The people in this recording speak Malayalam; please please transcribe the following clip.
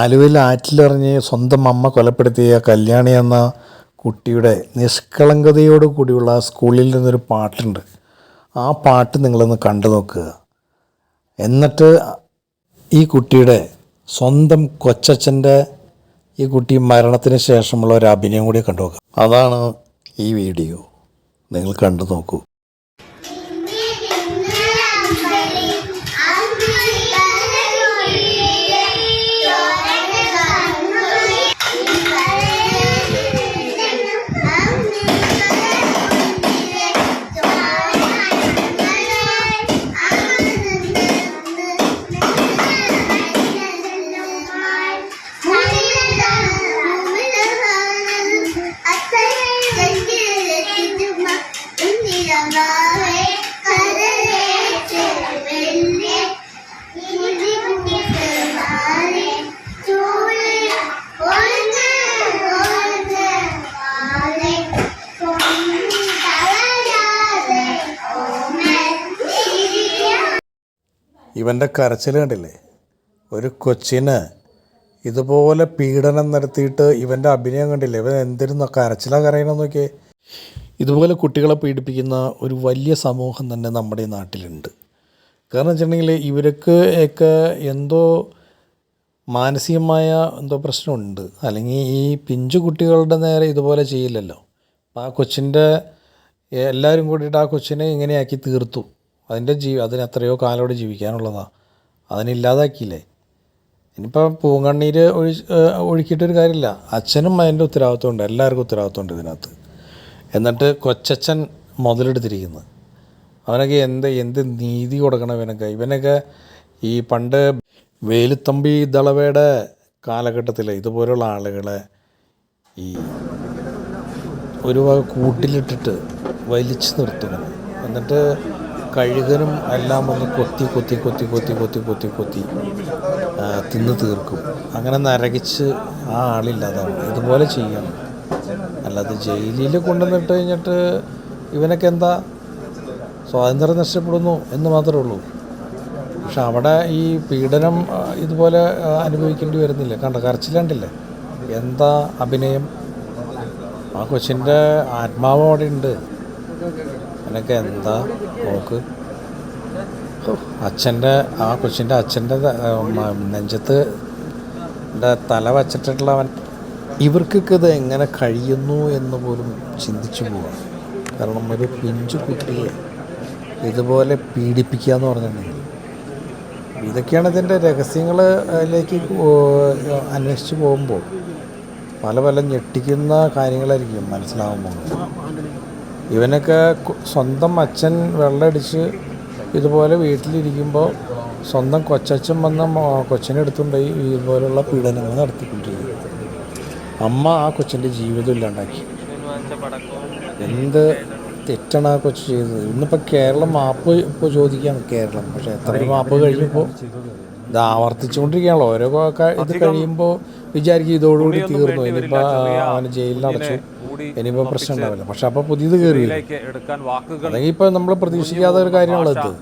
ആലുവയിൽ ആറ്റിലെറിഞ്ഞ് സ്വന്തം അമ്മ കൊലപ്പെടുത്തിയ കല്യാണി എന്ന കുട്ടിയുടെ നിഷ്കളങ്കതയോട് കൂടിയുള്ള സ്കൂളിൽ നിന്നൊരു പാട്ടുണ്ട്. ആ പാട്ട് നിങ്ങളൊന്ന് കണ്ടു നോക്കുക എന്നിട്ട് ഈ കുട്ടിയുടെ സ്വന്തം കൊച്ചച്ഛന്റെ ഈ കുട്ടി മരണത്തിന് ശേഷമുള്ള ഒരു അഭിനയം കൂടി കണ്ടു നോക്കുക അതാണ് ഈ വീഡിയോ. നിങ്ങൾ കണ്ടു നോക്കൂ. ഇവന്റെ കരച്ചിൽ കണ്ടില്ലേ? ഒരു കൊച്ചിന് ഇതുപോലെ പീഡനം നടത്തിയിട്ട് ഇവന്റെ അഭിനയം കണ്ടില്ലേ? ഇവൻ എന്തിരുന്ന? കരച്ചിലാ കരയണം നോക്കിയേ. ഇതുപോലെ കുട്ടികളെ പീഡിപ്പിക്കുന്ന ഒരു വലിയ സമൂഹം തന്നെ നമ്മുടെ നാട്ടിലുണ്ട്. കാരണം വെച്ചിട്ടുണ്ടെങ്കിൽ ഇവർക്ക് ഒക്കെ എന്തോ മാനസികമായ എന്തോ പ്രശ്നമുണ്ട്. അല്ലെങ്കിൽ ഈ പിഞ്ചു കുട്ടികളുടെ നേരെ ഇതുപോലെ ചെയ്യില്ലല്ലോ. അപ്പോൾ ആ കൊച്ചിന്റെ എല്ലാവരും കൂടിയിട്ട് ആ കൊച്ചിനെ ഇങ്ങനെയാക്കി തീർത്തു. അതിന്റെ ജീ അതിന് എത്രയോ കാലോടെ ജീവിക്കാനുള്ളതാണ് അതിനില്ലാതാക്കിയില്ലേ? ഇനിയിപ്പോൾ പൂങ്കണ്ണീര് ഒഴി ഒഴുക്കിയിട്ടൊരു കാര്യമില്ല. അച്ഛനും അതിന്റെ ഉത്തരവാദിത്വമുണ്ട്. എല്ലാവർക്കും ഉത്തരവാദിത്വമുണ്ട് ഇതിനകത്ത്. എന്നിട്ട് കൊച്ചച്ഛൻ മുതലെടുത്തിരിക്കുന്നു. അവനൊക്കെ എന്ത് എന്ത് നീതി കൊടുക്കണം ഇവനൊക്കെ. ഇവനൊക്കെ ഈ പണ്ട് വേലുത്തമ്പി ദളവയുടെ കാലഘട്ടത്തിൽ ഇതുപോലുള്ള ആളുകളെ ഈ ഒരു കൂട്ടിലിട്ടിട്ട് വലിച്ചു നിർത്തുന്നത് എന്നിട്ട് കഴുകനും എല്ലാം ഒന്ന് കൊത്തി കൊത്തി കൊത്തി കൊത്തി കൊത്തി കൊത്തി കൊത്തി തിന്ന് തീർക്കും. അങ്ങനെ നരകിച്ച് ആ ആളില്ലാതാവും ഇതുപോലെ ചെയ്യണം. അല്ലാതെ ജയിലിൽ കൊണ്ടുവന്നിട്ട് കഴിഞ്ഞിട്ട് ഇവനൊക്കെ എന്താ സ്വാതന്ത്ര്യം നഷ്ടപ്പെടുന്നു എന്ന് മാത്രമേ ഉള്ളൂ. പക്ഷെ അവിടെ ഈ പീഡനം ഇതുപോലെ അനുഭവിക്കേണ്ടി വരുന്നില്ല. കണ്ട? കരച്ചിലാണ്ടില്ലേ? എന്താ അഭിനയം? ആ കൊച്ചിന്റെ ആത്മാവ് അവിടെ ഉണ്ട്. അതിനൊക്കെ എന്താ നോക്ക് അച്ഛന്റെ ആ കൊച്ചിന്റെ അച്ഛന്റെ നെഞ്ചത്ത് തല വച്ചിട്ടുള്ള അവൻ. ഇവർക്കൊക്കെ ഇത് എങ്ങനെ കഴിയുന്നു എന്ന് പോലും ചിന്തിച്ചു പോവാം. കാരണം ഒരു പിഞ്ചു കുട്ടിയെ ഇതുപോലെ പീഡിപ്പിക്കുക എന്ന് പറഞ്ഞിട്ടുണ്ടെങ്കിൽ. ഇതൊക്കെയാണ് ഇതിന്റെ രഹസ്യങ്ങളിലേക്ക് അന്വേഷിച്ച് പോകുമ്പോൾ പല പല ഞെട്ടിക്കുന്ന കാര്യങ്ങളായിരിക്കും മനസ്സിലാവുമ്പോൾ. ഇവനൊക്കെ സ്വന്തം അച്ഛൻ വെള്ളമടിച്ച് ഇതുപോലെ വീട്ടിലിരിക്കുമ്പോൾ സ്വന്തം കൊച്ചച്ഛൻ വന്ന കൊച്ചിനെ എടുത്തുകൊണ്ടുപോയി ഇതുപോലുള്ള പീഡനങ്ങൾ നടത്തിക്കൊണ്ടിരിക്കുന്നത് അമ്മ ആ കൊച്ചിന്റെ ജീവിതം ഇല്ലാണ്ടാക്കി. എന്ത് തെറ്റാണ് ആ കൊച്ചു ചെയ്തത് ഇന്നിപ്പോൾ കേരളം മാപ്പ് ഇപ്പോൾ ചോദിക്കുകയാണ് കേരളം. പക്ഷേ എത്ര മാപ്പ് കഴിഞ്ഞപ്പോൾ ഇത് ആവർത്തിച്ചുകൊണ്ടിരിക്കുകയാണല്ലോ. ഓരോ ഇത് കഴിയുമ്പോൾ വിചാരിക്കും ഇതോടുകൂടി തീർന്നു. ഇനിയിപ്പോൾ അവന് ജയിലിൽ അടച്ചു. ഇനിയിപ്പോൾ പ്രശ്നം ഉണ്ടാവില്ല പക്ഷെ അപ്പോൾ പുതിയത് കയറിയില്ല? അല്ലെങ്കിൽ ഇപ്പോൾ നമ്മൾ പ്രതീക്ഷിക്കാത്ത ഒരു കാര്യമാണല്ലോ ഇത്.